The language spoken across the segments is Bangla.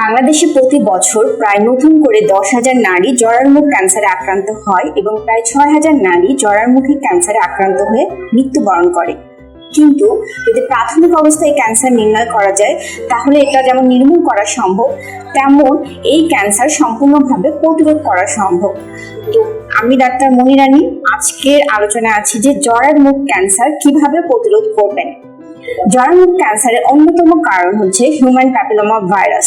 বাংলাদেশে প্রতি বছর প্রায় নতুন করে দশ হাজার নারী জরায়ুমুখ ক্যান্সারে আক্রান্ত হয় এবং প্রায় ছয় হাজার নারী জরায়ুমুখী ক্যান্সারে আক্রান্ত হয়ে মৃত্যুবরণ করে। কিন্তু যদি প্রাথমিক অবস্থায় ক্যান্সার নির্ণয় করা যায়, তাহলে এটা যেমন নির্মূল করা সম্ভব, তেমন এই ক্যান্সার সম্পূর্ণভাবে প্রতিরোধ করা সম্ভব। তো আমি ডাক্তার মনিরানী আজকের আলোচনা আছি যে জরার মুখ ক্যান্সার কীভাবে প্রতিরোধ করবেন। জরায়ুমুখ ক্যান্সারের অন্যতম কারণ হচ্ছে হিউম্যান প্যাপিলোমা ভাইরাস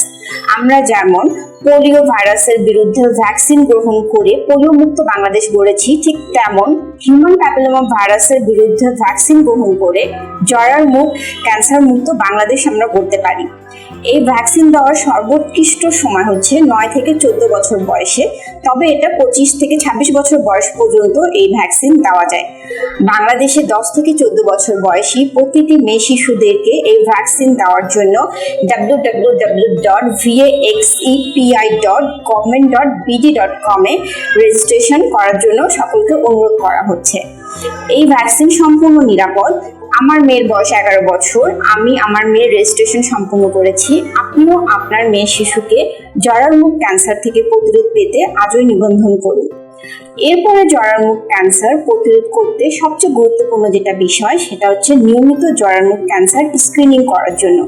আমরা যেমন পোলিও ভাইরাসের বিরুদ্ধে ভ্যাকসিন গ্রহণ করে পোলিও মুক্ত বাংলাদেশ গড়েছি ঠিক তেমন হিউম্যান প্যাপিলোমা ভাইরাসের বিরুদ্ধে ভ্যাকসিন গ্রহণ করে জরার মুখ ক্যান্সার মুক্ত বাংলাদেশ আমরা করতে পারি। এই ভ্যাকসিন দেওয়ার সর্বোৎকৃষ্ট সময় হচ্ছে নয় থেকে চোদ্দ বছর বয়সে, তবে এটা পঁচিশ থেকে ছাব্বিশ বছর বয়স পর্যন্ত এই ভ্যাকসিন দেওয়া যায়। বাংলাদেশে দশ থেকে চোদ্দ বছর বয়সী প্রতিটি মেয়ে শিশুদেরকে এই ভ্যাকসিন দেওয়ার জন্য W W W dot VAXEPI dot government dot BD dot কমে রেজিস্ট্রেশন করার জন্য সকলকে অনুরোধ করা হচ্ছে। এই ভ্যাকসিন সম্পূর্ণ নিরাপদ। আমার মেয়ের বয়স এগারো বছর। আমি আমার মেয়ের রেজিস্ট্রেশন সম্পূর্ণ করেছি। আপনিও আপনার মেয়ে শিশুকে জরার মুখ ক্যান্সার থেকে প্রতিরোধ পেতে আজই নিবন্ধন করুন। এরপরে জরায়ুমুখ ক্যান্সার প্রতিরোধ করতে সবচেয়ে গুরুত্বপূর্ণ যেটা বিষয়, সেটা হচ্ছে নিয়মিত জরায়ুমুখ ক্যান্সার স্ক্রিনিং করার জন্য।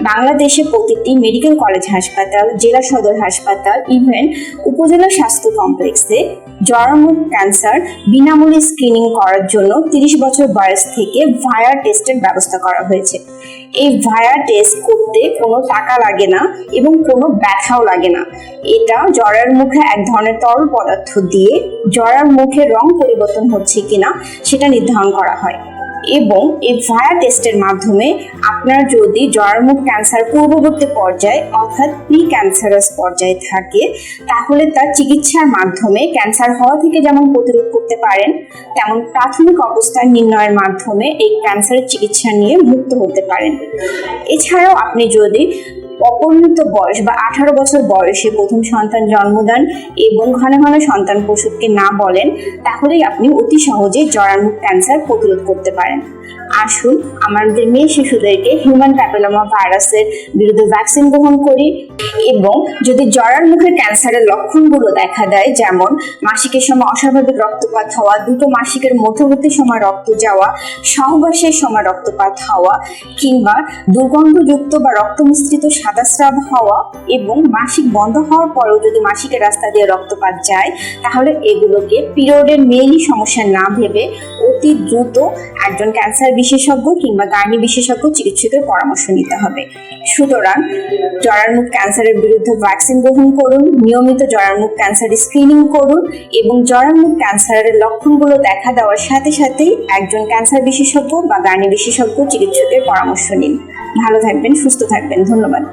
বাংলাদেশে প্রতিটি মেডিকেল কলেজ হাসপাতাল, জেলা সদর হাসপাতাল ইভেন উপজেলা স্বাস্থ্য কমপ্লেক্সে জরায়ুমুখ ক্যান্সার বিনামূল্যে স্ক্রিনিং করার জন্য তিরিশ বছর বয়স থেকে ভায়া টেস্টের ব্যবস্থা করা হয়েছে। এই ভায়া টেস্ট করতে কোনো টাকা লাগে না এবং কোনো ব্যথাও লাগে না। এটা জরার মুখে এক ধরনের তরল পদার্থ দিয়ে জরার মুখের রং পরিবর্তন হচ্ছে কিনা সেটা নির্ধারণ করা হয়। এবং এই ভায়া টেস্টের মাধ্যমে আপনার যদি জরামুখ ক্যান্সার পূর্ববর্তী পর্যায়ে অর্থাৎ প্রি ক্যান্সারাস পর্যায়ে থাকে, তাহলে তার চিকিৎসার মাধ্যমে ক্যান্সার হওয়া থেকে যেমন প্রতিরোধ করতে পারেন, তেমন প্রাথমিক অবস্থার নির্ণয়ের মাধ্যমে এই ক্যান্সারের চিকিৎসা নিয়ে মুক্ত হতে পারেন। এছাড়াও আপনি যদি অপরিণত বয়স বা আঠারো বছর বয়সে প্রথম সন্তান জন্ম দেন এবং ঘন ঘন সন্তান প্রসূতকে না বলেন, তাহলেই আপনি অতি সহজে জরানমুখ ক্যান্সার প্রতিরোধ করতে পারেন। আসুন, আমাদের মেয়ে শিশুদেরকে হিউম্যান প্যাপেলামা ভাইরাসের বিরুদ্ধে ভ্যাকসিন গ্রহণ করি। এবং যদি জরার মুখের ক্যান্সারের লক্ষণগুলো দেখা দেয়, যেমন মাসিকের সময় অস্বাভাবিক রক্তপাত হওয়া, দুটো মাসিকের মধ্যবর্তী সময় রক্ত যাওয়া, সহবাসের সময় রক্তপাত হওয়া, কিংবা দুর্গন্ধযুক্ত বা রক্ত মিশ্রিত সাদা স্রাব হওয়া এবং মাসিক বন্ধ হওয়ার পরেও যদি মাসিকের রাস্তা দিয়ে রক্তপাত যায়, তাহলে এগুলোকে পিরিয়ডের মেইনই সমস্যা না ভেবে অতি দ্রুত একজন ক্যান্সার বিশেষজ্ঞ কিংবা গাইনি বিশেষজ্ঞ চিকিৎসকের পরামর্শ নিতে হবে। সুতরাং জরায়ুমুখ ক্যান্সারের বিরুদ্ধে ভ্যাকসিন গ্রহণ করুন, নিয়মিত জরায়ুমুখ ক্যান্সার স্ক্রিনিং করুন এবং জরায়ুমুখ ক্যান্সারের লক্ষণগুলো দেখা দেওয়ার সাথে সাথেই একজন ক্যান্সার বিশেষজ্ঞ বা গাইনি বিশেষজ্ঞ চিকিৎসকের পরামর্শ নিন। ভালো থাকবেন, সুস্থ থাকবেন, ধন্যবাদ।